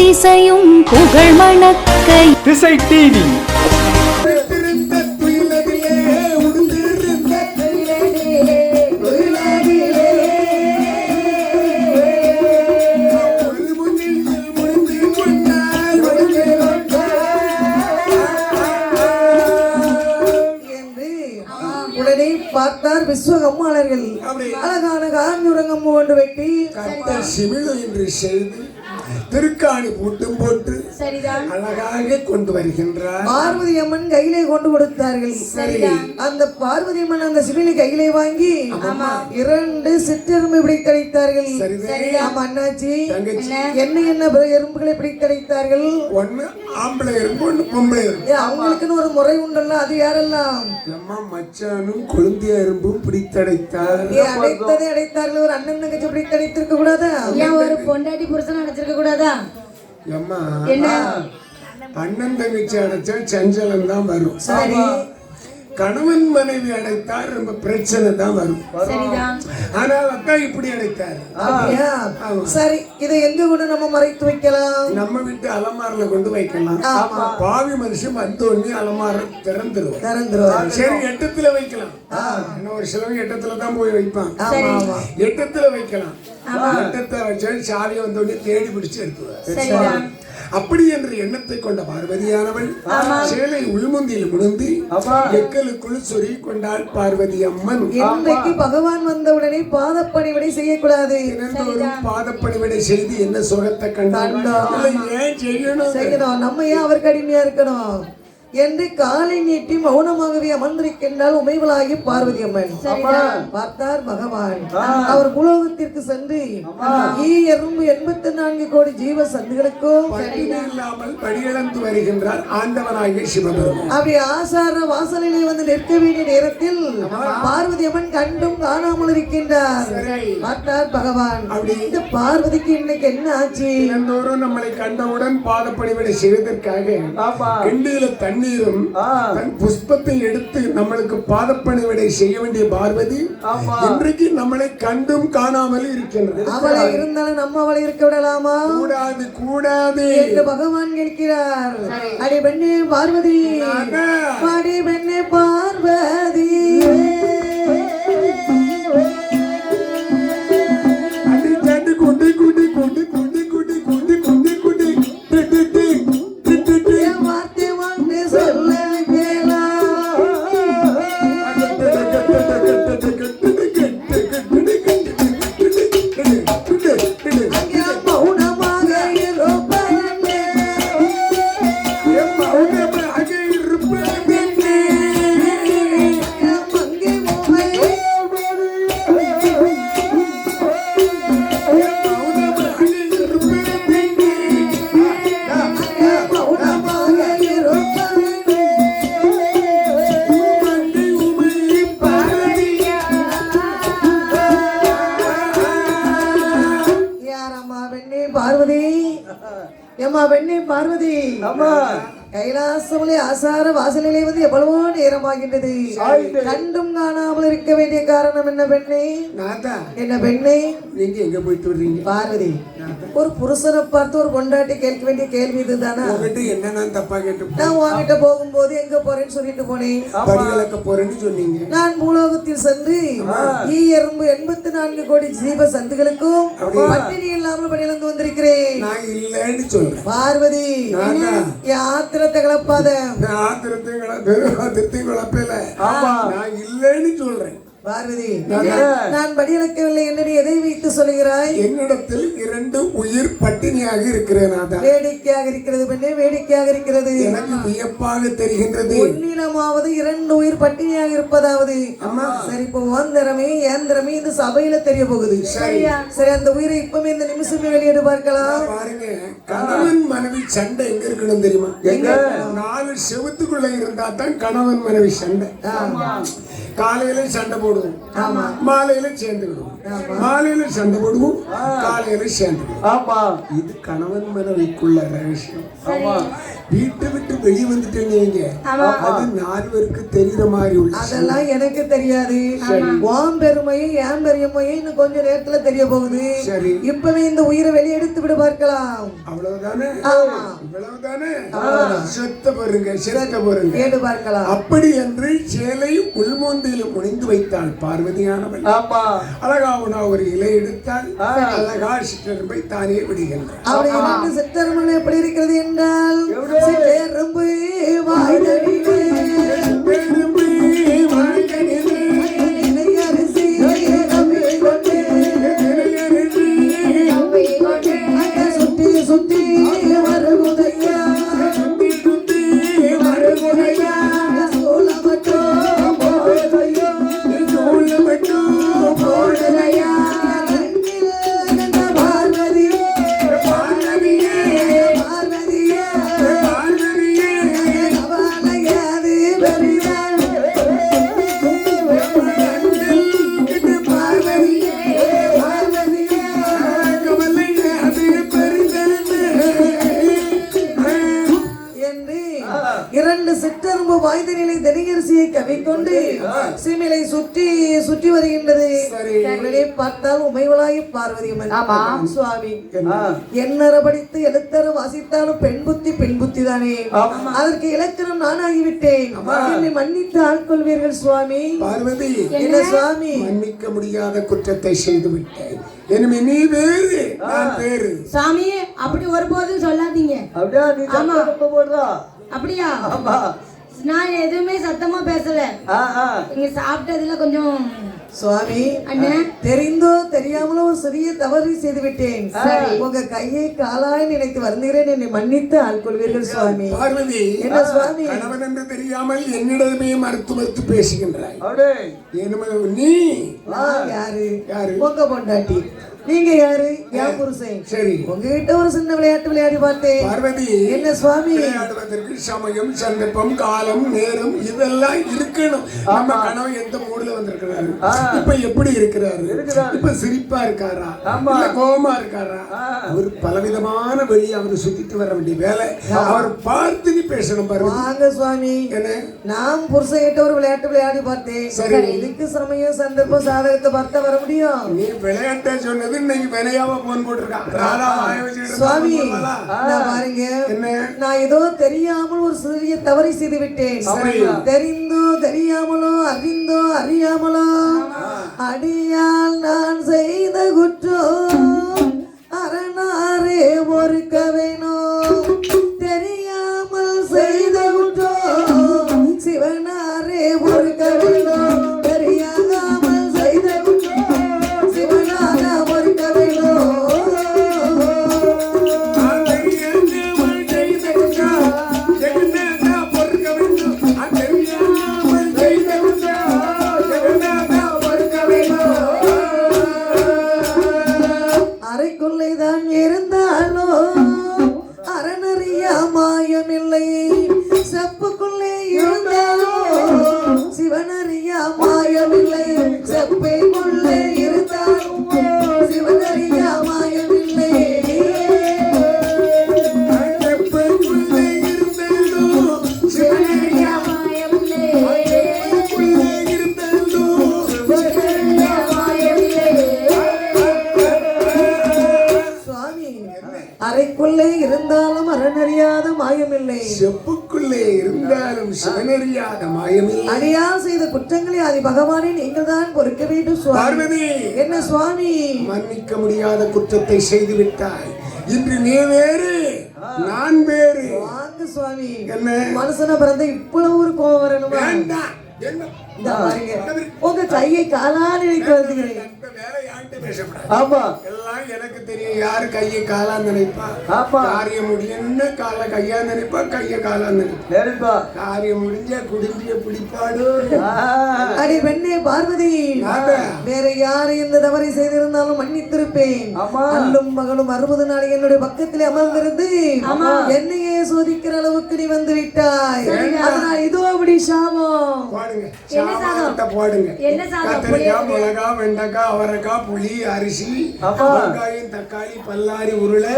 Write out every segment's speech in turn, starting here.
திசையும் புகழ் மணக்கை. திசை டிவி உடனே பார்த்தார் விஸ்வகம்மாளர்கள். அழகான காஞ்சுரங்கம் ஒன்று வெட்டி. கட்ட சிமிழ் என்று செல்வி திருக்காணி பூட்டும் போட்டு சரிதான். அழகாக கொண்டு வருகின்றார். பார்வதி அம்மன் கையிலே கொண்டு கொடுத்தார்கள். அந்த பார்வதி அம்மன் அந்த சிவிலை கையிலே வாங்கி இரண்டு சிற்றெரும்பு சரிதான். ஆமா அண்ணாச்சி. என்ன? என்ன எறும்புகளை பிடித்தடைத்தார்கள் ஒண்ணு ஆம்பளை இருக்கும் ஒண்ணு பொம்பளை ஏ, அவங்களுக்குன்னு ஒரு முறை உண்டல்ல அது யாரெல்லாம்? அம்மா மச்சானும் கொழுந்திய எறும்பும் பிடித்தடைத்தார் அடைத்ததை அடைத்தார்கள். ஒரு அண்ணன் தங்கச்சி பிடித்தடைத்திருக்க கூடாதா? ஒரு பொண்டாட்டி புருஷன் நினைச்சிருக்க கூடாதா? என்ன? அண்ணன் தங்கச்சி அடைச்சா சஞ்சலம் தான் வரும். சரி. கணவன் மனைவி அடைத்தால் ரொம்ப பிரச்சனை தான் வரும் ஆனால் அக்கா இப்படி அடைத்தார். சரி இதை எங்க கூட நம்ம மறைத்து வைக்கலாம்? நம்ம வீட்டு அலமாரில கொண்டு வைக்கலாம். பாவி மனுஷன் வந்தோடனே அலமார திறந்துருவோம் திறந்துருவாரு. சரி எட்டத்துல வைக்கலாம். இன்னும் ஒரு சிலவங்க எட்டத்துல தான் போய் வைப்பான். எட்டத்துல வைக்கலாம். எட்டத்தை வச்சா சாவி வந்தோடனே தேடி பிடிச்சு எடுத்துவார் அப்படி என்ற எண்ணத்தை கொண்ட பார்வதியானவள் சேலை உள்முந்தியில் முடிந்து எக்கலுக்குள் சொருகி கொண்டாள் பார்வதி அம்மன் இன்றைக்கு பகவான் வந்தவுடனே பாதப்பணிவிடை செய்யக்கூடாது. பாதப்பணிவிடை செய்து என்ன சுகத்தை இல்லை, ஏன் செய்யணும்? செய்யணும். நம்ம ஏன் அவருக்கு அடிமையா இருக்கணும்? என்று காலை நீட்டி மௌனமாகவே அமர்ந்திருக்கின்றால் உமைவளாகி பார்வதி அம்மன். பார்த்தார் பகவான். அவர் புலோகத்திற்கு சென்று ஈ எறும்பு எண்பத்தி நான்கு கோடி ஜீவ சந்துகளுக்கும் இல்லாமல் படியிழந்து வருகின்றார் ஆண்டவனாகிய சிவபெருமான். அப்படி ஆசார வாசலிலே வந்து நிற்க வேண்டிய நேரத்தில் பார்வதி அம்மன் கண்டும் காணாமல் இருக்கின்றார். பார்த்தார் பகவான். இந்த பார்வதிக்கு இன்னைக்கு என்ன ஆச்சு? நம்மளை கண்டவுடன் பாதப்பணிவிடை செய்வதற்காக கிண்டியில தண்ணீரும் தன் புஷ்பத்தை எடுத்து நம்மளுக்கு பாதப்பணிவிடை செய்ய வேண்டிய பார்வதி இன்றைக்கு நம்மளை கண்டும் காணாமல் இருக்கின்றது. அவளை இருந்தாலும் நம்ம அவளை இருக்க விடலாமா? கூடாது கூடாது. என்று பகவான் கேட்கிறார். அடி பெண்ணே பார்வதி. அடி பெண்ணே பார்வதி. பார்வதி. ஆமா. கைலாசமலை ஆசார வாசலிலே வந்து எவ்வளவோ நேரமாகின்றது கண்டும் காணாமல் இருக்க வேண்டிய காரணம் என்ன பெண்ணே? என்ன பெண்ணே? நீங்க எங்க போயிட்டு வர்றீங்க? பார்வதி ஒரு புருஷனை பார்த்து ஒரு பொண்டாட்டி கேட்க வேண்டிய கேள்வி இதுதானா? உங்ககிட்ட என்ன நான் தப்பா கேட்டு நான் உன்கிட்ட போகும்போது எங்க போறேன்னு சொல்லிட்டு போனேன். போறேன்னு சொன்னீங்க. நான் பூலோகத்தில் சென்று ஈ எறும்பு எண்பத்தி நான்கு கோடி ஜீவ சந்துகளுக்கும் பட்டினி இல்லாமல் பணியிழந்து வந்திருக்கிறேன். நான் இல்லைன்னு சொல்றேன். பார்வதி என் ஆத்திரத்தை கிளப்பாத. ஆத்திரத்தையும் கிளப்ப ஆத்திரத்தையும் குழப்பல நான் இல்லைன்னு சொல்றேன். பார்வதி நான் படியிழக்கவில்லை என்று நீ எதை வைத்து சொல்கிறாய் என்னிடத்தில் இரண்டு உயிர் பட்டினியாக இருக்கிறேன் வேடிக்கையாக இருக்கிறது பெண்ணே வேடிக்கையாக இருக்கிறது. எனக்கு வியப்பாக தெரிகின்றது. பொன்னிலமாவது இரண்டு உயிர் பட்டினியாக இருப்பதாவது. சரி இப்போ ஓந்திரமே ஏந்திரமே இந்த சபையில தெரிய போகுது. சரி. அந்த உயிரை இப்பவே இந்த நிமிஷமே பார்க்கலாம். பாருங்க கணவன் மனைவி சண்டை எங்க இருக்கணும் தெரியுமா? எங்க? நாலு செவத்துக்குள்ள இருந்தா தான் கணவன் மனைவி சண்டை. காலையில சண்டை போடுவோம். மாலையில சேர்ந்து விடுவோம் மாலையில சண்டை போடுவோம். காலையில சேர்ந்து விடுவோம் இது கணவன் மனைவிக்குள்ள ரகசியம். வீட்டை விட்டு வெளியே வந்துட்டேன்னு வைங்க. அது நால்வருக்கு தெரியுற மாதிரி உள்ள அதெல்லாம் எனக்கு தெரியாது. உன் பெருமையும் என் பெருமையும் இன்னும் கொஞ்ச நேரத்துல தெரிய போகுது. சரி. இப்பவே இந்த உயிரை வெளியெடுத்து விட பார்க்கலாம். அவ்வளவுதானே. இவ்வளவுதானே? செத்த பாருங்க செத்த பாருங்க. கேட்டு பார்க்கலாம். அப்படி என்று சேலை உள்மொந்திலும் முனைந்து வைத்தாள் பார்வதியானவள். ஆமா. அழகாவுனா ஒரு இலை எடுத்தால் அழகா சிற்றெரும்பை தானே விடுகின்றார் இரண்டு சித்தரமன் எப்படி இருக்கிறது என்றால்? சிற்றெரும்பு வாய்தடிலே பெரும்பு இரண்டு சிற்றரும்பு வாய்ந்த நிலை தனிகரிசியை கவிக்கொண்டு சிமிலை சுற்றி சுற்றி வருகின்றது. பார்த்தால் உமைவளாய் பார்வதி அம்மன். சுவாமி. எண்ணற படித்து எழுத்தர வாசித்தாலும் பெண் புத்தி பெண் புத்தி தானே அதற்கு இலக்கணம் நான் ஆகிவிட்டேன் என்னை மன்னித்து ஆட்கொள்வீர்கள் சுவாமி. பார்வதி. என்ன சுவாமி? மன்னிக்க முடியாத குற்றத்தை செய்து விட்டேன் நீ வேறு நான் வேறு. சாமி அப்படி ஒருபோதும் சொல்லாதீங்க. அப்படியா? நீ போடுறா. அப்படியா? ஆமா நான் எதுவுமே சத்தமா பேசல. நீங்க சாப்பிட்டதுல கொஞ்சம் சுவாமி அண்ணே. தெரிந்தோ தெரியாமலோ ஒரு சிறிய தவறு செய்து விட்டேன். உங்க கையை காலாய் நினைத்து வருந்துகிறேன். என்னை மன்னித்து ஆட்கொள்வீர்கள் சுவாமி. பார்வதி என்ன சுவாமி? கணவன் என்று தெரியாமல் என்னிடமே மறுத்து மறுத்து பேசுகின்றாய். நீ யாரு? யாரு? உங்க பொண்டாட்டி. நீங்க யாரு? என் புருஷன்? சரி. உங்ககிட்ட ஒரு சின்ன விளையாட்டு விளையாடி பார்த்தேன். பார்வதி என்ன சுவாமி? விளையாடுவதற்கு சமயம் சந்தர்ப்பம் காலம் நேரம் இதெல்லாம் இருக்கணும். நம்ம கணவன் எந்த மூடுல வந்திருக்கிறாரு? இப்ப எப்படி இருக்கிறாரு? இப்ப சிரிப்பா இருக்காரா? இல்ல கோபமா இருக்காரா? அவர் பலவிதமான வழி அவர் சுத்திட்டு வர வேண்டிய வேலை. அவர் பார்த்து நீ பேசணும் பாருங்க. வாங்க சுவாமி. என்ன? நான் புருஷன் கிட்ட ஒரு விளையாட்டு விளையாடி பார்த்தேன். சரி. இதுக்கு சமயம் சந்தர்ப்பம் சாதகத்தை பார்த்தா வர முடியும்? நீ விளையாட்ட சொன்னது இன்னைக்கு வினையாவ போன் போட்டிருக்கான். சுவாமி? நான் பாருங்க. என்ன? நான் ஏதோ தெரியாமல் ஒரு சிறிய தவறை செய்து விட்டேன். தெரிந்தோ தெரியாமலோ அறிந்தோ அறியாமலோ அடியால் நான் செய்த குற்றம் அரணாரே பொறுக்க வேணும். செப்பைக்குள்ளே இருந்தாலும் சிவனறியாத செய்த குற்றங்களை ஆதி பகவானே நீங்கள் தான் பொறுக்க வேண்டும் சுவாமி. என்ன சுவாமி? மன்னிக்க முடியாத குற்றத்தை செய்து விட்டாய் இன்று நீ வேறு நான் வேறு. வாங்க சுவாமி. என்ன? மனுஷன பிறந்த இவ்வளவு ஒரு கோவம் வரணுமா? வேண்டாம். உங்க கையை காலால் நினைத்து வருகிறேன் ஆமா. எல்லாம் எனக்கு தெரியும். யாரு கையை காலா நினைப்பா? ஆமா. காரியம் முடியும்னு காலை கையா நினைப்பா? கைய காலா நினைப்பா? நேரிப்பா காரியம் முடிஞ்ச குடும்பிய பிடிப்பாடு. அடி பெண்ணே பார்வதி. வேற யாரு இந்த தவறை செய்திருந்தாலும் மன்னித்திருப்பேன். அல்லும் மகளும் அறுபது நாள் என்னுடைய பக்கத்திலே அமர்ந்திருந்து என்னையே சோதிக்கிற அளவுக்கு நீ வந்து விட்டாய். அதனால் இதோ அப்படி சாபம். பாடுங்க. போடுங்க. என்ன சாதம்? கத்திரிக்காய் மிளகாய் வெண்டைக்காய் அவரைக்காய் புளி அரிசி வெங்காயம் தக்காளி பல்லாரி உருளை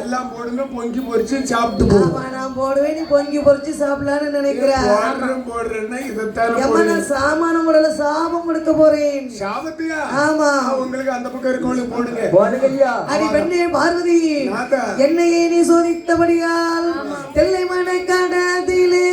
எல்லாம் போடுங்க பொங்கி பொரிச்சு சாப்பிட்டு நான் போடுவேன் நீ பொங்கி பொறிச்சு சாப்பிடலான்னு நினைக்கிறேன் போடுறேன் போடுறேன்னா இதைத்தானே போடுங்க நான் சாமான முறையில சாபம் கொடுக்க போறேன். சாபத்தியா? ஆமா. உங்களுக்கு அந்த பக்கம் இருக்கவங்களுக்கு போடுங்க. போடுங்கய்யா அடி பெண்ணே பார்வதி. என்னையே நீ சோதித்தபடியால் தெல்லை மன கடத்திலே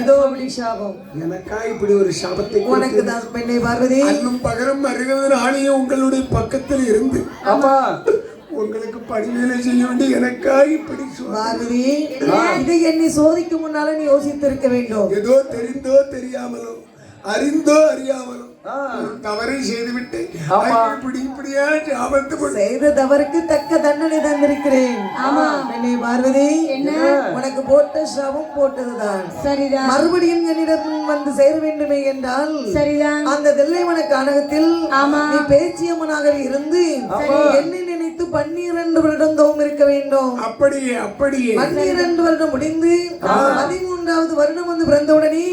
இதோ அப்படி சாபம் எனக்கா இப்படி ஒரு சாபத்தை உனக்கு தான் பெண்ணை பார்வதி. அன்னும் பகலும் அருகது நாளையும் உங்களுடைய பக்கத்தில் இருந்து ஆமா. உங்களுக்கு பணிவேலை செய்ய வேண்டிய எனக்கா இப்படி பார்வதி இதை என்னை சோதிக்கும் முன்னால நீ யோசித்திருக்க வேண்டும். ஏதோ தெரிந்தோ தெரியாமலோ அறிந்தோ அறியாமலோ தவறை செய்துவிட்டு ஐயோ, இப்படி இப்படியா ஆபத்து கொண்டு செய்த தவறுக்கு தக்க தண்டனை தந்திருக்கிறேன் ஆமா பெண்ணை பார்வதி உனக்கு போட்ட சாபம் போட்டதுதான் சரிதான் மறுபடியும் என்னிடம் வந்து சேர வேண்டுமே என்றால் சரிதான் அந்த தில்லைவன கானகத்தில் ஆமா. நீ பேச்சியம்மனாக இருந்து என்னை நினைத்து பன்னிரண்டு வருடம் தவம் இருக்க வேண்டும். அப்படியே அப்படியே. பன்னிரண்டு வருடம் முடிந்து பதிமூன்றாவது வருடம் வந்து பிறந்தவுடனே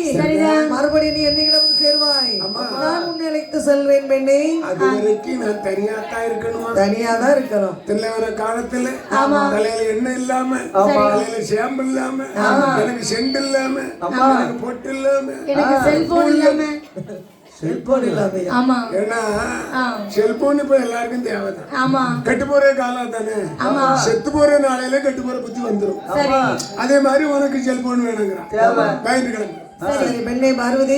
மறுபடியும் நீ என்னிடம் சேர்வாய். நான் உன்னை அழைத்து செல்வேன் பெண்ணே. அது வரைக்கும் நான் தனியாத்தான் இருக்கணுமா? தனியா தான் இருக்கணும் தெரியவர காலத்துல தலையில எண்ணெய் இல்லாம தலையில ஷாம்பு இல்லாம எனக்கு செண்டு இல்லாம எனக்கு பொட்டு இல்லாம எனக்கு செல்போன் இல்லாம. செல்போன் இல்லாம ஆமா. ஏன்னா செல்போன் இப்ப எல்லாருக்கும் தேவைதான். ஆமா. கெட்டு போற காலம் தானே? செத்து போற நாளையில கெட்டு போற புத்தி வந்துரும். சரி. அதே மாதிரி உனக்கு செல்போன் வேணுங்கிறான். பயந்து கிளம்பு சரி பெண்ணே பார்வதி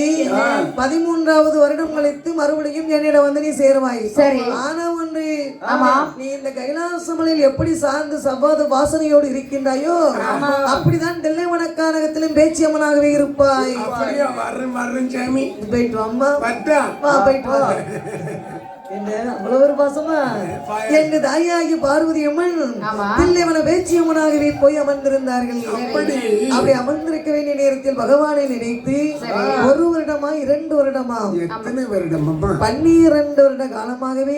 பதிமூன்றாவது வருடம் கழித்து மறுபடியும் என்னிடம் வந்து நீ சேருவாய். சரி. ஆனா ஒன்று ஆமா. நீ இந்த கைலாசமலையில் எப்படி சார்ந்து சவ்வாத வாசனையோடு இருக்கின்றாயோ அப்படிதான் தில்லை வனக்கானகத்திலும் பேச்சியம்மனாகவே இருப்பாய். போயிட்டு வாம்மா. பத்தா. வா போயிட்டு வா. அவ்வளவு ஒரு பாசமா? எங்க தாயாகி பார்வதி அம்மன் தில்லைவன பேச்சியம்மனாகவே போய் அமர்ந்திருந்தார்கள். அப்படி. அமர்ந்திருக்க வேண்டிய நேரத்தில் பகவானை நினைத்து ஒரு வருடமா இரண்டு வருடமா? எத்தனை வருடம் அம்மா பன்னிரண்டு வருட காலமாகவே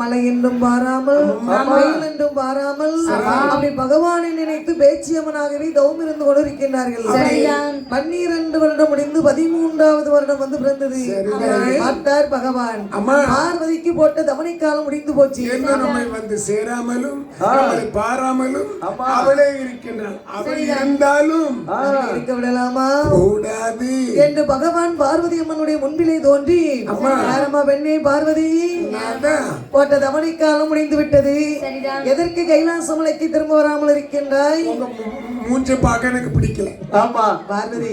மழை என்றும் பாராமல் மயில் என்றும் பாராமல் அப்படி பகவானை நினைத்து பேச்சியம்மனாகவே தவம் இருந்து கொண்டிருக்கின்றார்கள். பன்னிரண்டு வருடம் முடிந்து பதிமூன்றாவது வருடம் வந்து பிறந்தது. பார்த்தார் பகவான். பார்வதிக்கு போட்ட தவணை காலம் முடிந்து போச்சு. என்ன நம்மை வந்து சேராமலும் நம்மளை பாராமலும் அவளே இருக்கின்றாள். அவள் இருந்தாலும் இருக்க விடலாமா? கூடாது என்று பகவான் பார்வதி அம்மனுடைய முன்பிலே தோன்றி யாரம்மா பெண்ணே பார்வதி? நான்தான். போட்ட தவணை காலம் முடிந்து விட்டது எதற்கு கைலாசமலைக்கு திரும்ப வராமல் இருக்கின்றாய்? மூஞ்சை பார்க்க எனக்கு பிடிக்கல. ஆமா. பார்வதி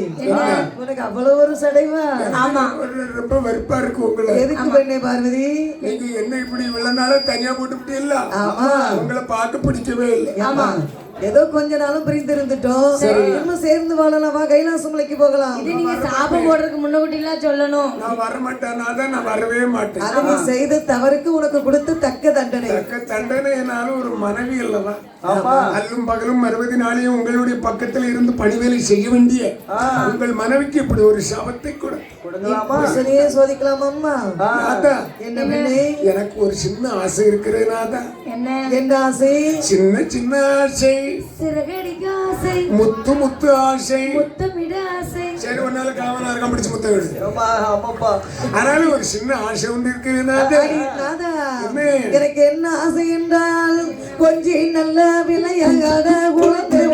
உனக்கு அவ்வளவு ஒரு சடைவா? ஆமா. ஒரு ரொம்ப வெறுப்பா இருக்கு உங்களை. எதுக்கு பெண்ணே பார்வதி? நீங்க என்ன இப்படி இவ்வளவு நாளா தனியா போட்டு இல்ல ஆமா. உங்களை பார்க்க பிடிக்கவே இல்லை. ஆமா. ஏதோ கொஞ்ச நாளும் பிரிந்து இருந்துட்டோம். இன்னும் சேர்ந்து வாழலாம்? வா கைலாசமலைக்கு போகலாம். இது நீங்க சாபம் போடுறதுக்கு முன்னக்கூட்டிலாம் சொல்லணும். நான் வர மாட்டேன் தான் நான் வரவே மாட்டேன். அது நீ செய்த தவறுக்கு உனக்கு கொடுத்த தக்க தண்டனை. தக்க தண்டனை என்னாலும் ஒரு மனைவி அல்லவா? அல்லும் பகலும் அறுபது நாளையும் உங்களுடைய பக்கத்தில் இருந்து பணிவேலை செய்ய வேண்டிய உங்கள் மனைவிக்கு இப்படி ஒரு சபத்தை கொடு புருஷனையே சோதிக்கலாம் அம்மா. எனக்கு ஒரு சின்ன ஆசை இருக்கிறது நாதா என்ன? ஆசை? சின்ன சின்ன ஆசை. சிறகடிக்க ஆசை. முத்து முத்து ஆசை. முத்தமிட ஆசை. சரி ஒரு நாள் காவலா இருக்க பிடிச்சு முத்த விடு அதனால ஒரு சின்ன ஆசை ஒன்று இருக்கிறது அடி நாதா? எனக்கு என்ன ஆசை என்றால் கொஞ்சி நல்ல விளையாட குழந்தை